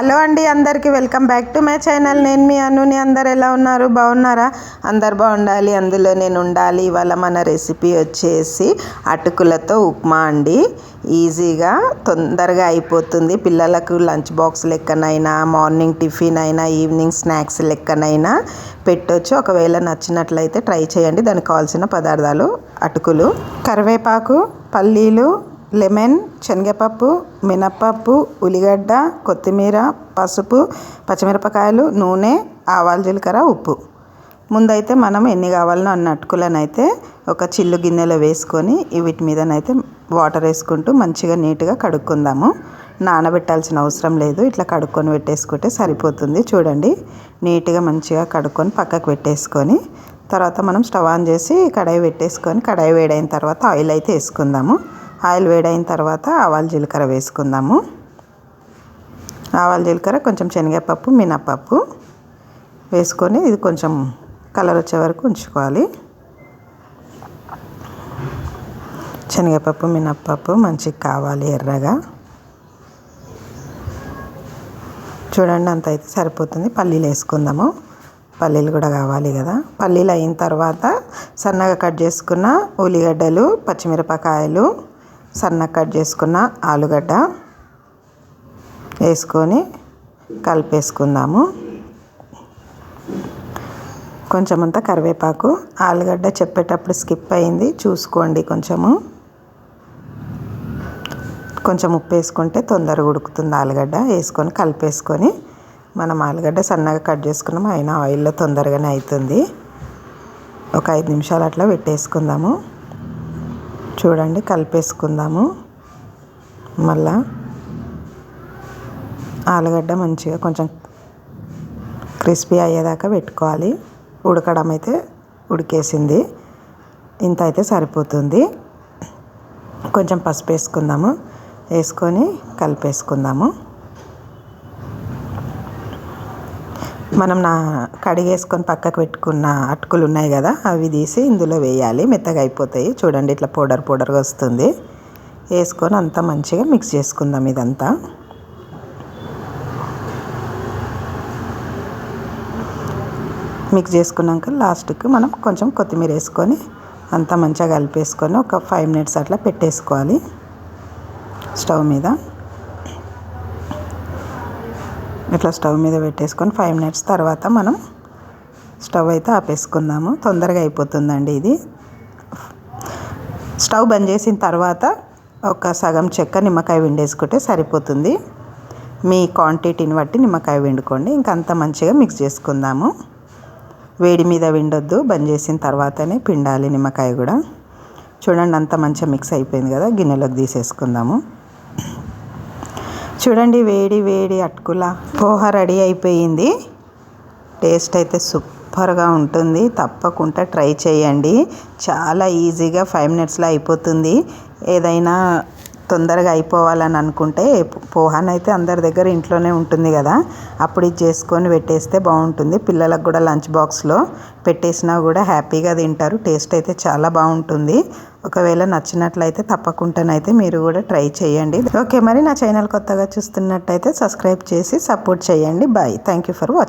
Hello అండి అందరికీ welcome back to my channel. నేను మీ అనుని. అందరు ఎలా ఉన్నారు? బాగున్నారా? అందరు బాగుండాలి. అందులో నేను ఉండాలి. ఇవాళ మన రెసిపీ వచ్చేసి అటుకులతో ఉప్మా అండి. ఈజీగా తొందరగా అయిపోతుంది. పిల్లలకు లంచ్ బాక్స్ లెక్కనైనా మార్నింగ్ టిఫిన్ అయినా ఈవినింగ్ స్నాక్స్ లెక్కనైనా పెట్టొచ్చు. ఒకవేళ నచ్చినట్లయితే ట్రై చేయండి. దానికి కావాల్సిన పదార్థాలు అటుకులు కరివేపాకు పల్లీలు లెమన్ శనగపప్పు మినప్పప్పు ఉల్లిగడ్డ కొత్తిమీర పసుపు పచ్చిమిరపకాయలు నూనె ఆవాలు జీలకర్ర ఉప్పు. ముందైతే మనం ఎన్ని కావాలనో అన్న అటుకులనైతే ఒక చిల్లు గిన్నెలో వేసుకొని వీటి మీదనైతే వాటర్ వేసుకుంటూ మంచిగా నీట్గా కడుక్కుందాము. నానబెట్టాల్సిన అవసరం లేదు. ఇట్లా కడుక్కొని పెట్టేసుకుంటే సరిపోతుంది. చూడండి. నీట్గా మంచిగా కడుక్కొని పక్కకు పెట్టేసుకొని తర్వాత మనం స్టవ్ ఆన్ చేసి కడాయి పెట్టేసుకొని కడాయి వేడైన తర్వాత ఆయిల్ అయితే వేసుకుందాము. ఆయిల్ వేడైన తర్వాత ఆవాలు జీలకర్ర వేసుకుందాము. ఆవాలు జీలకర్ర కొంచెం శనగపప్పు మినప్పప్పు వేసుకొని ఇది కొంచెం కలర్ వచ్చే వరకు ఉంచుకోవాలి. శనగపప్పు మినప్పప్పు మంచిగా కావాలి ఎర్రగా. చూడండి అంత అయితే సరిపోతుంది. పల్లీలు వేసుకుందాము. పల్లీలు కూడా కావాలి కదా. పల్లీలు అయిన తర్వాత సన్నగా కట్ చేసుకున్న ఉల్లిగడ్డలు పచ్చిమిరపకాయలు సన్న కట్ చేసుకున్న ఆలుగడ్డ వేసుకొని కలిపేసుకుందాము. కొంచెం అంతా కరివేపాకు. ఆలుగడ్డ చెప్పేటప్పుడు స్కిప్ అయింది. చూసుకోండి కొంచెము. కొంచెం ఉప్పు వేసుకుంటే తొందరగా ఉడుకుతుంది ఆలుగడ్డ. వేసుకొని కలిపేసుకొని మనం ఆలుగడ్డ సన్నగా కట్ చేసుకున్నాము అయినా ఆయిల్లో తొందరగానే అవుతుంది. ఒక ఐదు నిమిషాలు అట్లా పెట్టేసుకుందాము. చూడండి కలిపేసుకుందాము. మళ్ళా ఆలుగడ్డ మంచిగా కొంచెం క్రిస్పీ అయ్యేదాకా పెట్టుకోవాలి. ఉడకడం అయితే ఉడికేసింది. ఇంత అయితే సరిపోతుంది. కొంచెం పసుపు వేసుకుందాము. వేసుకొని కలిపేసుకుందాము. మనం నా కడిగేసుకొని పక్కకు పెట్టుకున్న అటుకులు ఉన్నాయి కదా అవి తీసి ఇందులో వేయాలి. మెత్తగా అయిపోతాయి. చూడండి ఇట్లా పౌడర్ పౌడర్గా వస్తుంది. వేసుకొని అంతా మంచిగా మిక్స్ చేసుకుందాం ఇదంతా. మిక్స్ చేసుకున్నాక లాస్ట్కి మనం కొంచెం కొత్తిమీర వేసుకొని అంతా మంచిగా కలిపేసుకొని ఒక ఫైవ్ మినిట్స్ అట్లా పెట్టేసుకోవాలి. స్టవ్ మీద. ఇట్లా స్టవ్ మీద పెట్టేసుకొని ఫైవ్ మినిట్స్ తర్వాత మనం స్టవ్ అయితే ఆపేసుకుందాము. తొందరగా అయిపోతుందండి ఇది. స్టవ్ బంద్ చేసిన తర్వాత ఒక సగం చెక్క నిమ్మకాయ విండేసుకుంటే సరిపోతుంది. మీ క్వాంటిటీని బట్టి నిమ్మకాయ వండుకోండి ఇంకా అంత మంచిగా మిక్స్ చేసుకుందాము. వేడి మీద విండొద్దు బంద్ చేసిన తర్వాతనే పిండాలి నిమ్మకాయ కూడా. చూడండి అంత మంచిగా మిక్స్ అయిపోయింది కదా. గిన్నెలోకి తీసేసుకుందాము. చూడండి వేడి వేడి అటుకుల పోహ రెడీ అయిపోయింది. టేస్ట్ అయితే సూపర్గా ఉంటుంది. తప్పకుండా ట్రై చేయండి. చాలా ఈజీగా ఫైవ్ మినిట్స్లో అయిపోతుంది. ఏదైనా తొందరగా అయిపోవాలని అనుకుంటే పోహాన్ అయితే అందరి దగ్గర ఇంట్లోనే ఉంటుంది కదా. అప్పుడు ఇది చేసుకొని పెట్టేస్తే బాగుంటుంది. పిల్లలకు కూడా లంచ్ బాక్స్లో పెట్టేసినా కూడా హ్యాపీగా తింటారు. టేస్ట్ అయితే చాలా బాగుంటుంది. ఒకవేళ నచ్చినట్లయితే తప్పకుండానైతే మీరు కూడా ట్రై చేయండి. ఓకే మరి నా ఛానల్ కొత్తగా చూస్తున్నట్టయితే సబ్స్క్రైబ్ చేసి సపోర్ట్ చేయండి. Bye. Thank you for watching